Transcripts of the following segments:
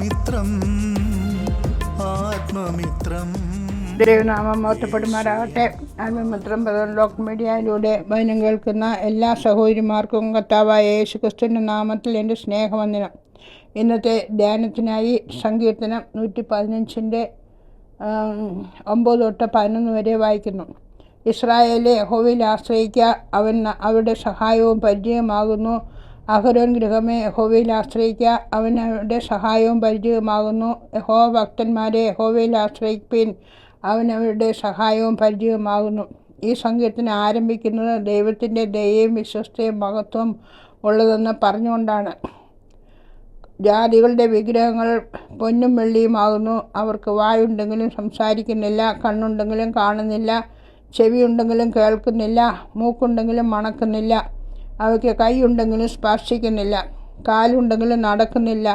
ആത്മമിത്രം ആത്മമിത്രം. ദൈവനാമം ആത്മമിത്രം ലോക്ക് മീഡിയയിലൂടെ വചനം കേൾക്കുന്ന എല്ലാ സഹോദരിമാർക്കും കർത്താവായ യേശു ക്രിസ്തുവിന്റെ നാമത്തിൽ എന്റെ സ്നേഹവന്ദനം. ഇന്നത്തെ ധ്യാനത്തിനായി സങ്കീർത്തനം നൂറ്റി പതിനഞ്ചിന്റെ ഒമ്പത് തൊട്ട് പതിനൊന്ന് വരെ വായിക്കുന്നു. ഇസ്രായേലെ യഹോവയിൽ ആശ്രയിക്കുക അവൻ അവരുടെ സഹായവും പരിചയമാകുന്നു. അഹരോൻ ഗൃഹമേ യഹോവയിൽ ആശ്രയിക്കുക അവനവരുടെ സഹായവും പരിചയമാകുന്നു യഹോ ഭക്തന്മാരെ യഹോവയിൽ ആശ്രയിപ്പിൻ. അവനവരുടെ സഹായവും പരിചയമാകുന്നു ഈ സംഗീതത്തിന് ആരംഭിക്കുന്നത് ദൈവത്തിന്റെ ദയയും വിശ്വസ്തയും മഹത്വം ഉള്ളതെന്ന് പറഞ്ഞുകൊണ്ടാണ്. ജാതികളുടെ വിഗ്രഹങ്ങൾ പൊന്നും വെള്ളിയുമാകുന്നു. അവർക്ക് വായുണ്ടെങ്കിലും സംസാരിക്കുന്നില്ല കണ്ണുണ്ടെങ്കിലും കാണുന്നില്ല ചെവിയുണ്ടെങ്കിലും കേൾക്കുന്നില്ല മൂക്കുണ്ടെങ്കിലും മണക്കുന്നില്ല. അവയ്ക്ക് കൈയുണ്ടെങ്കിലും സ്പർശിക്കുന്നില്ല കാലുണ്ടെങ്കിലും നടക്കുന്നില്ല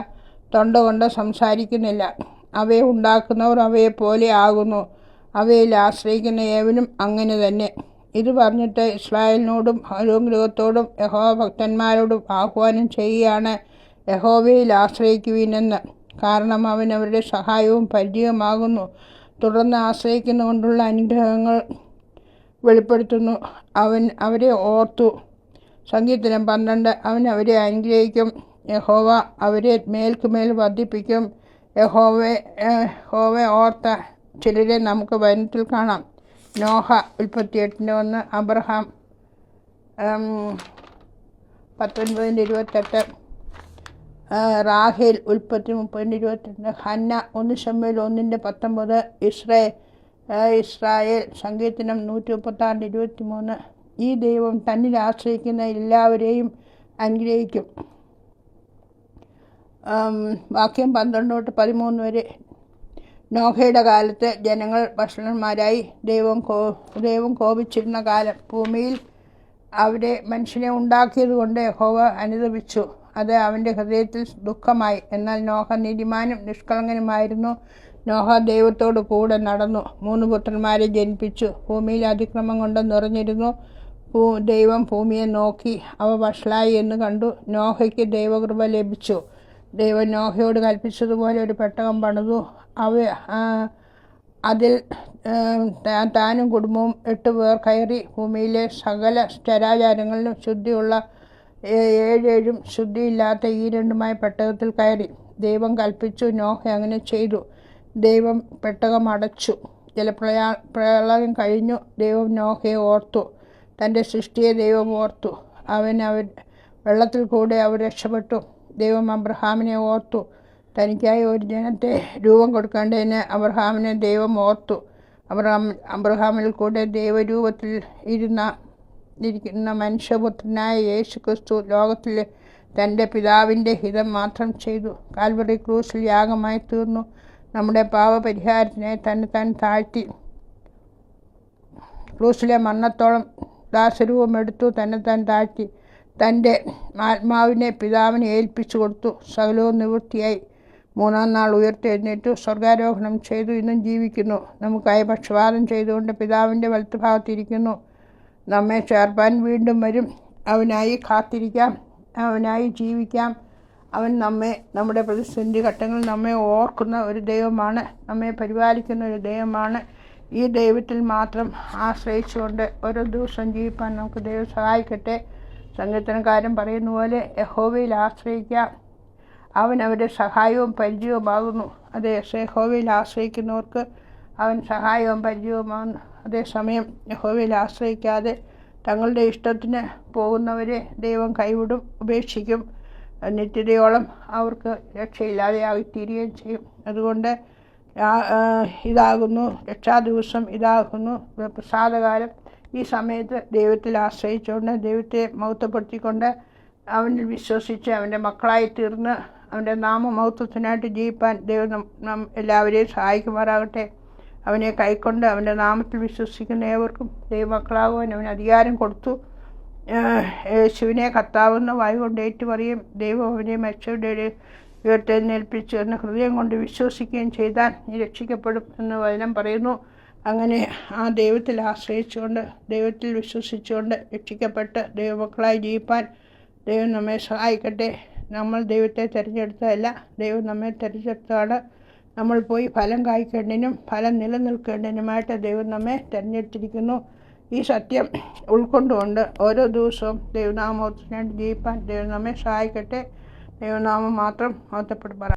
തൊണ്ട കൊണ്ട് സംസാരിക്കുന്നില്ല. അവയെ ഉണ്ടാക്കുന്നവർ അവയെ പോലെ ആകുന്നു. അവയിൽ ആശ്രയിക്കുന്ന ഏവനും അങ്ങനെ തന്നെ. ഇത് പറഞ്ഞിട്ട് ഇസ്രായേലിനോടും ഹരോം ഗൃഹത്തോടും യഹോവ ഭക്തന്മാരോടും ആഹ്വാനം ചെയ്യുകയാണ് യഹോവയിൽ ആശ്രയിക്കുവിനെന്ന്. കാരണം അവൻ അവരുടെ സഹായവും പരിചയമാകുന്നു തുടർന്ന് ആശ്രയിക്കുന്നുകൊണ്ടുള്ള അനുഗ്രഹങ്ങൾ വെളിപ്പെടുത്തുന്നു. അവൻ അവരെ ഓർത്തു. സംഗീതനം പന്ത്രണ്ട്. അവൻ അവരെ അനുഗ്രഹിക്കും. യഹോവ അവരെ മേൽക്കുമേൽ വർദ്ധിപ്പിക്കും. യഹോവെ യഹോവെ ഓർത്ത ചിലരെ നമുക്ക് വനത്തിൽ കാണാം. നോഹ ഉൽപ്പത്തി എട്ടിന്റെ ഒന്ന് അബ്രഹാം പത്തൊൻപതിന്റെ ഇരുപത്തെട്ട് റാഹേൽ ഉൽപ്പത്തി മുപ്പതിന്റെ ഇരുപത്തിരണ്ട് ഹന്ന ഒന്ന് ഷമ്മേൽ ഒന്നിന്റെ പത്തൊമ്പത് ഇസ്രേ ഇസ്രായേൽ സങ്കീർത്തനം നൂറ്റി മുപ്പത്താറിന്റെ ഇരുപത്തി മൂന്ന് ഈ ദൈവം തന്നിൽ ആശ്രയിക്കുന്ന എല്ലാവരെയും അനുഗ്രഹിക്കും. വാക്യം പന്ത്രണ്ട് തൊട്ട് പതിമൂന്ന് വരെ. നോഹയുടെ കാലത്ത് ജനങ്ങൾ ഭക്ഷണന്മാരായി ദൈവം കോ ദൈവം കോപിച്ചിരുന്ന കാലം ഭൂമിയിൽ അവരെ മനുഷ്യനെ ഉണ്ടാക്കിയത് കൊണ്ട് ഹോവ അനുദപിച്ചു. അത് അവന്റെ ഹൃദയത്തിൽ ദുഃഖമായി. എന്നാൽ നോഹ നീതിമാനും നിഷ്കളങ്കനുമായിരുന്നു. നോഹ ദൈവത്തോട് കൂടെ നടന്നു. മൂന്ന് പുത്രന്മാരെ ജനിപ്പിച്ചു. ഭൂമിയിൽ അതിക്രമം കൊണ്ട് നിറഞ്ഞിരുന്നു ഭൂ ദൈവം ഭൂമിയെ നോക്കി അവ വഷളായി എന്ന് കണ്ടു. നോഹയ്ക്ക് ദൈവകൃപ ലഭിച്ചു. ദൈവം നോഹയോട് കൽപ്പിച്ചതുപോലെ ഒരു പെട്ടകം പണിതു. അവ അതിൽ താനും കുടുംബവും എട്ട് പേർ കയറി ഭൂമിയിലെ സകല ചരാചാരങ്ങളിലും ശുദ്ധിയുള്ള ഏഴേഴും ശുദ്ധിയില്ലാത്ത ഈ രണ്ടുമായ പെട്ടകത്തിൽ കയറി. ദൈവം കൽപ്പിച്ചു നോഹ അങ്ങനെ ചെയ്തു. ദൈവം പെട്ടകം അടച്ചു. ജലപ്രളയ പ്രളയം കഴിഞ്ഞു. ദൈവം നോഹയെ ഓർത്തു. തന്റെ സൃഷ്ടിയെ ദൈവം ഓർത്തു. അവൻ അവൻ വെള്ളത്തിൽ കൂടെ അവർ രക്ഷപ്പെട്ടു. ദൈവം അബ്രഹാമിനെ ഓർത്തു. തനിക്കായി ഒരു ജനത്തെ രൂപം കൊടുക്കേണ്ടതിന് അബ്രഹാമിനെ ദൈവം ഓർത്തു. അബ്രഹാം അബ്രഹാമിൽ കൂടെ ദൈവരൂപത്തിൽ ഇരുന്ന ഇരിക്കുന്ന മനുഷ്യപുത്രനായ യേശു ക്രിസ്തു ലോകത്തിൽ തന്റെ പിതാവിന്റെ ഹിതം മാത്രം ചെയ്തു. കാൽവറി ക്രൂസിൽ യാഗമായി തീർന്നു. നമ്മുടെ പാവപരിഹാരത്തിനായി തന്നെ താൻ താഴ്ത്തി. ക്രൂസിലെ മരണത്തോളം ദാസരൂപം എടുത്തു തന്നെ തൻ താഴ്ത്തി. തന്റെ ആത്മാവിനെ പിതാവിനെ ഏൽപ്പിച്ചു കൊടുത്തു. സകലവും നിവൃത്തിയായി. മൂന്നാം നാൾ ഉയർത്തെഴുന്നേറ്റു. സ്വർഗാരോഹണം ചെയ്തു. ഇന്നും ജീവിക്കുന്നു. നമുക്കായി പക്ഷപാതം ചെയ്തുകൊണ്ട് പിതാവിന്റെ വലത്തുഭാഗത്തിരിക്കുന്നു. നമ്മെ ചേർപ്പാൻ വീണ്ടും വരും. അവനായി കാത്തിരിക്കാം. അവനായി ജീവിക്കാം. അവൻ നമ്മെ നമ്മുടെ പ്രതിസന്ധി ഘട്ടങ്ങളിൽ നമ്മെ ഓർക്കുന്ന ഒരു ദൈവമാണ്. നമ്മെ പരിപാലിക്കുന്ന ഒരു ദൈവമാണ്. ഈ ദൈവത്തിൽ മാത്രം ആശ്രയിച്ചുകൊണ്ട് ഒരു ദിവസം ജീവിപ്പാൻ നമുക്ക് ദൈവം സഹായിക്കട്ടെ. സങ്കീർത്തനക്കാരൻ പറയുന്ന പോലെ യഹോവയിൽ ആശ്രയിക്കാം അവൻ അവരുടെ സഹായവും പരിചയവുമാകുന്നു. അതേ യഹോവയിൽ ആശ്രയിക്കുന്നവർക്ക് അവൻ സഹായവും പരിചയവുമാകുന്നു. അതേസമയം യഹോവയിൽ ആശ്രയിക്കാതെ തങ്ങളുടെ ഇഷ്ടത്തിന് പോകുന്നവരെ ദൈവം കൈവിടും ഉപേക്ഷിക്കും. നിത്യതയോളം അവർക്ക് രക്ഷയില്ലാതെയായിത്തീരുകയും ചെയ്യും. അതുകൊണ്ട് ഇതാകുന്നു. രക്ഷാദിവസം ഇതാകുന്നു. പ്രസാദകാലം. ഈ സമയത്ത് ദൈവത്തിൽ ആശ്രയിച്ചുകൊണ്ട് ദൈവത്തെ മഹത്വപ്പെടുത്തിക്കൊണ്ട് അവനിൽ വിശ്വസിച്ച് അവന്റെ മക്കളായി തീർന്ന് അവന്റെ നാമമഹത്വത്തിനായിട്ട് ജീവിപ്പാൻ ദൈവം നാം എല്ലാവരെയും സഹായിക്കുമാറാകട്ടെ. അവനെ കൈക്കൊണ്ട് അവന്റെ നാമത്തിൽ വിശ്വസിക്കുന്ന ഏവർക്കും ദൈവമക്കളാകുവാൻ അവന് അധികാരം കൊടുത്തു. യേശുവിനെ കത്താവുന്ന വായു കൊണ്ട് ഏറ്റുപറയും. ദൈവം അവനെ മരിച്ചവരുടെ ഉയർത്തെഴുന്നേൽപ്പിച്ചു എന്ന് ഹൃദയം കൊണ്ട് വിശ്വസിക്കുകയും ചെയ്താൽ നീ രക്ഷിക്കപ്പെടും എന്ന് വചനം പറയുന്നു. അങ്ങനെ ആ ദൈവത്തിൽ ആശ്രയിച്ചുകൊണ്ട് ദൈവത്തിൽ വിശ്വസിച്ചുകൊണ്ട് രക്ഷിക്കപ്പെട്ട് ദൈവമക്കളായി ജീവിപ്പാൻ ദൈവം നമ്മെ സഹായിക്കട്ടെ. നമ്മൾ ദൈവത്തെ തിരഞ്ഞെടുത്തതല്ല ദൈവം നമ്മെ തിരഞ്ഞെടുത്താണ് നമ്മൾ പോയി ഫലം കായ്ക്കേണ്ടതിനും ഫലം നിലനിൽക്കേണ്ടതിനുമായിട്ട് ദൈവം നമ്മെ തിരഞ്ഞെടുത്തിരിക്കുന്നു. ഈ സത്യം ഉൾക്കൊണ്ടുകൊണ്ട് ഓരോ ദിവസവും ദൈവനാമോത്തിനായിട്ട് ജീവിപ്പാൻ ദൈവം നമ്മെ സഹായിക്കട്ടെ. ദൈവനാമം മാത്രം മഹത്വപ്പെടുമാറാം